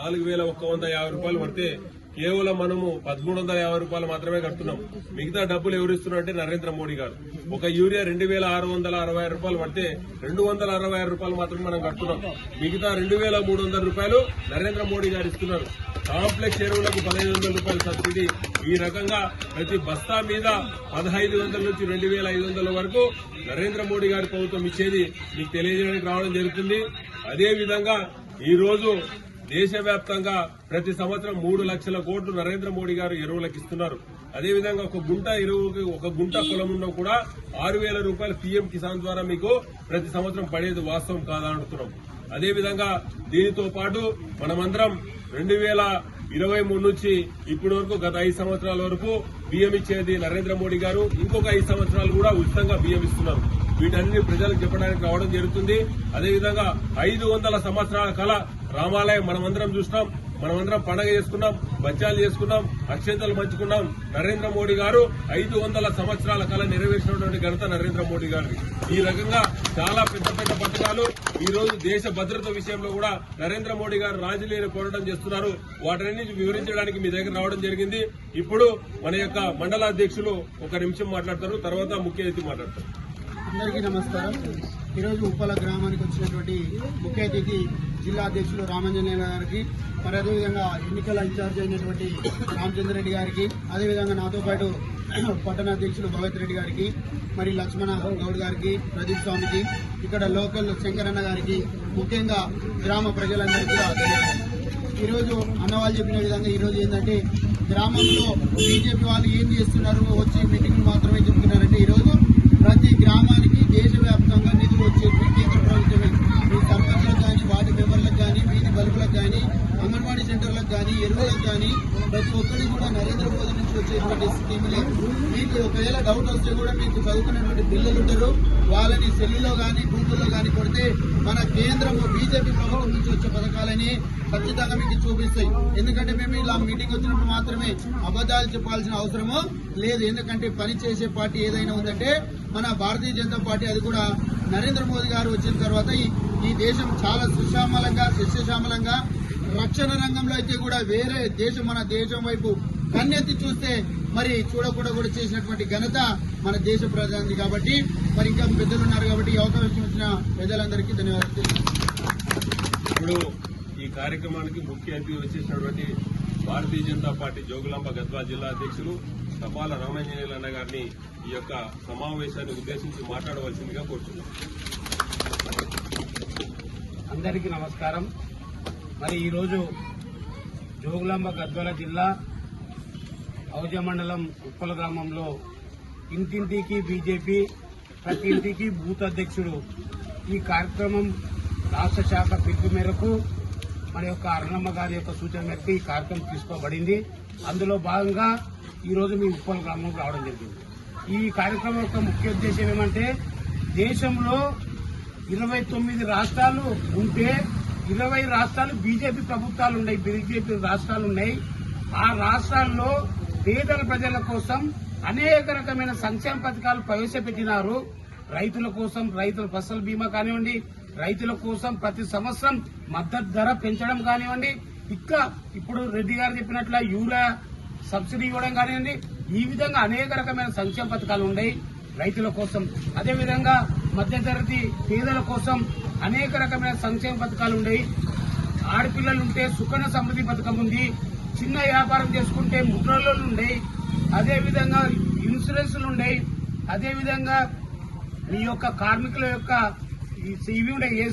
నాలుగు వేల ఒక్క వంద యాభై రూపాయలు పడితే కేవలం మనము పదమూడు వందల యాభై రూపాయలు మాత్రమే కడుతున్నాం. మిగతా డబ్బులు ఎవరిస్తున్నారంటే నరేంద్ర మోడీ గారు. ఒక యూరియా రెండు వేల ఆరు వందల అరవై ఆరు రూపాయలు పడితే రెండు వందల అరవై ఆరు రూపాయలు మాత్రమే మనం కడుతున్నాం. మిగతా రెండు వేల మూడు వందల రూపాయలు నరేంద్ర మోడీ గారు ఇస్తున్నారు. కాంప్లెక్స్ ఎరువులకు పదహైదు వందల రూపాయల సబ్సిడీ. ఈ రకంగా ప్రతి బస్తా మీద పదహైదు వందల నుంచి రెండు వేల ఐదు వందల వరకు నరేంద్ర మోడీ గారి ప్రభుత్వం ఇచ్చేది మీకు తెలియజేయడానికి రావడం జరుగుతుంది. అదేవిధంగా ఈరోజు ఈ రోజు దేశవ్యాప్తంగా ప్రతి సంవత్సరం మూడు లక్షల కోట్లు నరేంద్ర మోడీ గారు ఎరువులకు ఇస్తున్నారు. అదేవిధంగా ఒక గుంట ఎరువుకి ఒక గుంట పొలం ఉన్నా కూడా ఆరు వేల రూపాయలు పీఎం కిసాన్ ద్వారా మీకు ప్రతి సంవత్సరం పడేది వాస్తవం కాదా అదేవిధంగా దీనితో పాటు మనమందరం రెండు వేల ఇరవై మూడు నుంచి ఇప్పటి వరకు గత ఐదు సంవత్సరాల వరకు బియ్యం ఇచ్చేది నరేంద్ర మోడీ గారు. ఇంకొక ఐదు సంవత్సరాలు కూడా ఉచితంగా బియ్యం ఇస్తున్నారు. వీటన్ని ప్రజలకు చెప్పడానికి రావడం జరుగుతుంది. అదేవిధంగా ఐదు వందల సంవత్సరాల కళ రామాలయం మనమందరం చూసినాం మనమందరం పండగ చేసుకున్నాం బచ్చాలు చేసుకున్నాం అక్షంతలు పంచుకున్నాం. నరేంద్ర మోడీ గారు ఐదు వందల సంవత్సరాల కళ నెరవేర్చినటువంటి ఘనత నరేంద్ర మోడీ గారి ఈ రకంగా చాలా పెద్ద పెద్ద పథకాలు ఈ రోజు దేశ భద్రత విషయంలో కూడా నరేంద్ర మోడీ గారు రాజీలేని పోరాటం చేస్తున్నారు. వాటిని వివరించడానికి మీ దగ్గర రావడం జరిగింది. ఇప్పుడు మన యొక్క మండలాధ్యక్షులు ఒక నిమిషం మాట్లాడతారు తర్వాత ముఖ్య అతిథి మాట్లాడతారు. అందరికీ నమస్కారం. ఈరోజు ఉప్పల గ్రామానికి వచ్చినటువంటి ముఖ్య అతిథి జిల్లా అధ్యక్షులు రామంజనేయ గారికి మరి అదేవిధంగా ఎన్నికల ఇన్ఛార్జ్ అయినటువంటి రామచంద్ర రెడ్డి గారికి అదేవిధంగా నాతో పాటు పట్టణ అధ్యక్షులు భగత్ రెడ్డి గారికి మరి లక్ష్మణ గౌడ్ గారికి ప్రదీప్ స్వామికి ఇక్కడ లోకల్ శంకరన్న గారికి ముఖ్యంగా గ్రామ ప్రజలందరికీ కూడా ఈరోజు అన్నవాళ్ళు చెప్పిన విధంగా ఈరోజు ఏంటంటే గ్రామంలో బీజేపీ వాళ్ళు ఏం చేస్తున్నారు వచ్చి మీటింగ్ మాత్రమే చెప్తున్నారంటే ఈరోజు ప్రతి గ్రామానికి దేశవ్యాప్తంగా నిధులు వచ్చేవి కేంద్ర ప్రభుత్వమే మీ సర్పంచ్లకు కానీ వార్డు మెంబర్లకు కానీ వీధి బల్బులకు కానీ అంగన్వాడీ సెంటర్లకు కానీ ఎరువులకు కానీ ప్రతి ఒక్కరికి కూడా నరేంద్ర మోదీ నుంచి వచ్చేటువంటి స్కీములే మీకు ఒకవేళ డౌట్ వస్తే కూడా మీకు చదువుకున్నటువంటి పిల్లలు ఉంటారు. వాళ్ళని సెల్లులో కానీ గూగుల్లో కానీ కొడితే మన కేంద్రం బీజేపీ ప్రభుత్వం నుంచి వచ్చే పథకాలని ఖచ్చితంగా మీకు చూపిస్తాయి. ఎందుకంటే మేము ఇలా మీటింగ్ వచ్చినప్పుడు మాత్రమే అబద్ధాలు చెప్పాల్సిన అవసరము లేదు. ఎందుకంటే పని చేసే పార్టీ ఏదైనా ఉందంటే మన భారతీయ జనతా పార్టీ అది కూడా నరేంద్ర మోదీ గారు వచ్చిన తర్వాత ఈ దేశం చాలా సుశామలంగా సస్యశ్యామలంగా రక్షణ రంగంలో అయితే కూడా వేరే దేశం మన దేశం వైపు కన్నెత్తి చూస్తే మరి చూడకుండా కూడా చేసినటువంటి ఘనత మన దేశ ప్రధాని కాబట్టి మరి ఇంకా పెద్దలు ఉన్నారు కాబట్టి ఈ అవకాశం ఇచ్చిన పెద్దలందరికీ ధన్యవాదాలు. ఇప్పుడు ఈ కార్యక్రమానికి ముఖ్య అతిథి వచ్చేసినటువంటి భారతీయ జనతా పార్టీ జోగులాంబ గద్వాల జిల్లా అధ్యక్షులు తపాల రామాంజనేయులు అన్న గారిని ఈ యొక్క సమావేశాన్ని ఉద్దేశించి మాట్లాడవలసిందిగా కోరుతున్నాం అందరికీ నమస్కారం మరి ఈరోజు జోగులాంబ గద్వాల జిల్లా ఔజ మండలం ఉప్పల గ్రామంలో ఇంటింటికి బీజేపీ ప్రతి ఇంటికి బూత్ అధ్యక్షుడు. ఈ కార్యక్రమం రాష్ట్ర శాఖ పిలుపు మేరకు మన యొక్క అరుణమ్మ గారి యొక్క సూచన మేరకు ఈ కార్యక్రమం తీసుకోబడింది. అందులో భాగంగా ఈరోజు మీ ఉప్పల గ్రామంలో రావడం జరిగింది. ఈ కార్యక్రమం యొక్క ముఖ్య ఉద్దేశం ఏమంటే దేశంలో ఇరవై తొమ్మిది రాష్ట్రాలు ఉంటే ఇరవై రాష్ట్రాలు బీజేపీ ప్రభుత్వాలు ఉన్నాయి బీజేపీ రాష్ట్రాలు ఉన్నాయి. ఆ రాష్ట్రాల్లో పేదల ప్రజల కోసం అనేక రకమైన సంక్షేమ పథకాలు ప్రవేశపెట్టినారు. రైతుల కోసం రైతుల ఫసల్ బీమా కానివ్వండి రైతుల కోసం ప్రతి సంవత్సరం మద్దతు ధర పెంచడం కానివ్వండి ఇంకా ఇప్పుడు రెడ్డి గారు చెప్పినట్ల యూరియా సబ్సిడీ ఇవ్వడం కానివ్వండి ఈ విధంగా అనేక రకమైన సంక్షేమ పథకాలు ఉన్నాయి. రైతుల కోసం అదేవిధంగా మధ్యతరగతి పేదల కోసం అనేక రకమైన సంక్షేమ పథకాలు ఉన్నాయి. ఆడపిల్లలు ఉంటే సుకన్య సమృద్ధి పథకం ఉంది. చిన్న వ్యాపారం చేసుకుంటే ముద్రలు ఉన్నాయి అదేవిధంగా ఇన్సూరెన్స్లు ఉన్నాయి అదేవిధంగా మీ యొక్క కార్మికుల యొక్క ఇవి ఉన్నాయి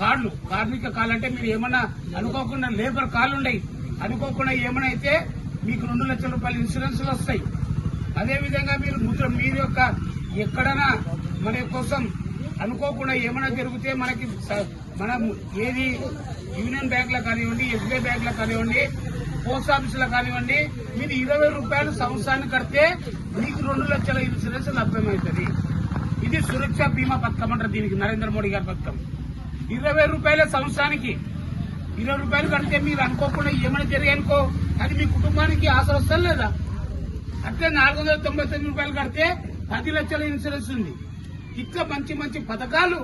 కార్డులు కార్మిక కార్డు అంటే మీరు ఏమన్నా అనుకోకుండా లేబర్ కాల్ ఉన్నాయి అనుకోకుండా ఏమైనా అయితే మీకు రెండు లక్షల రూపాయల ఇన్సూరెన్స్లు వస్తాయి. అదేవిధంగా మీరు ముద్ర మీరు యొక్క ఎక్కడైనా మన కోసం అనుకోకుండా ఏమైనా జరిగితే మనకి స- మనం ఏది యూనియన్ బ్యాంకులో కానివ్వండి ఎస్బీఐ బ్యాంకులో కానివ్వండి పోస్ట్ ఆఫీసులో కానివ్వండి మీరు ఇరవై రూపాయలు సంవత్సరానికి కడితే మీకు రెండు లక్షల ఇన్సూరెన్స్ లభ్యమవుతుంది. ఇది సురక్ష బీమా పథకం అంటారు దీనికి నరేంద్ర మోడీ గారి పథకం. ఇరవై రూపాయల సంవత్సరానికి ఇరవై రూపాయలు కడితే మీరు అనుకోకుండా ఏమైనా జరిగాయనుకో అది మీ కుటుంబానికి ఆశ వస్తా లేదా అట్లే నాలుగు వందల తొంభై తొమ్మిది రూపాయలు కడితే పది లక్షల ఇన్సూరెన్స్ ఉంది. ఇట్లా మంచి మంచి పథకాలు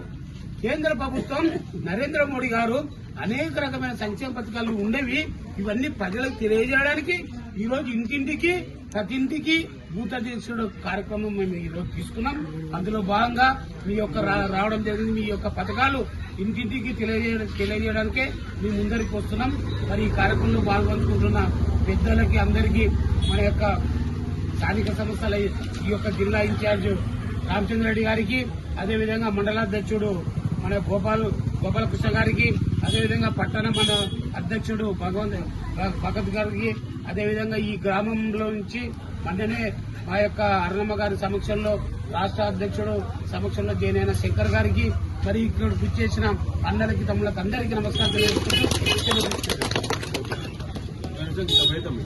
కేంద్ర ప్రభుత్వం నరేంద్ర మోడీ గారు అనేక రకమైన సంక్షేమ పథకాలు ఉండేవి. ఇవన్నీ ప్రజలకు తెలియజేయడానికి ఈ రోజు ఇంటింటికి ప్రతి ఇంటికి బూత్ అధ్యక్షుడు కార్యక్రమం మేము ఈరోజు తీసుకున్నాం. అందులో భాగంగా మీ యొక్క రా- రావడం జరిగింది. మీ యొక్క పథకాలు ఇంటింటికి తెలియజేయడం తెలియజేయడానికే మేము ముందరికి వస్తున్నాం. మరి ఈ కార్యక్రమంలో పాల్గొనుకుంటున్న పెద్దలకి అందరికీ మన యొక్క స్థానిక సంస్థల ఈ యొక్క జిల్లా ఇన్ఛార్జ్ రెడ్డి గారికి అదేవిధంగా మండలాధ్యక్షుడు మన గోపాల్ గోపాలకృష్ణ గారికి అదేవిధంగా పట్టణ మన అధ్యక్షుడు భగవంత్ భగత్ గారికి అదేవిధంగా ఈ గ్రామంలో నుంచి మొన్ననే మా యొక్క అరుణమ్మ గారి సమక్షంలో రాష్ట్ర అధ్యక్షుడు సమక్షంలో జయనైన శంకర్ గారికి మరి ఇక్కడ గుర్చేసిన అందరికి తమ్ములకు అందరికీ నమస్కారం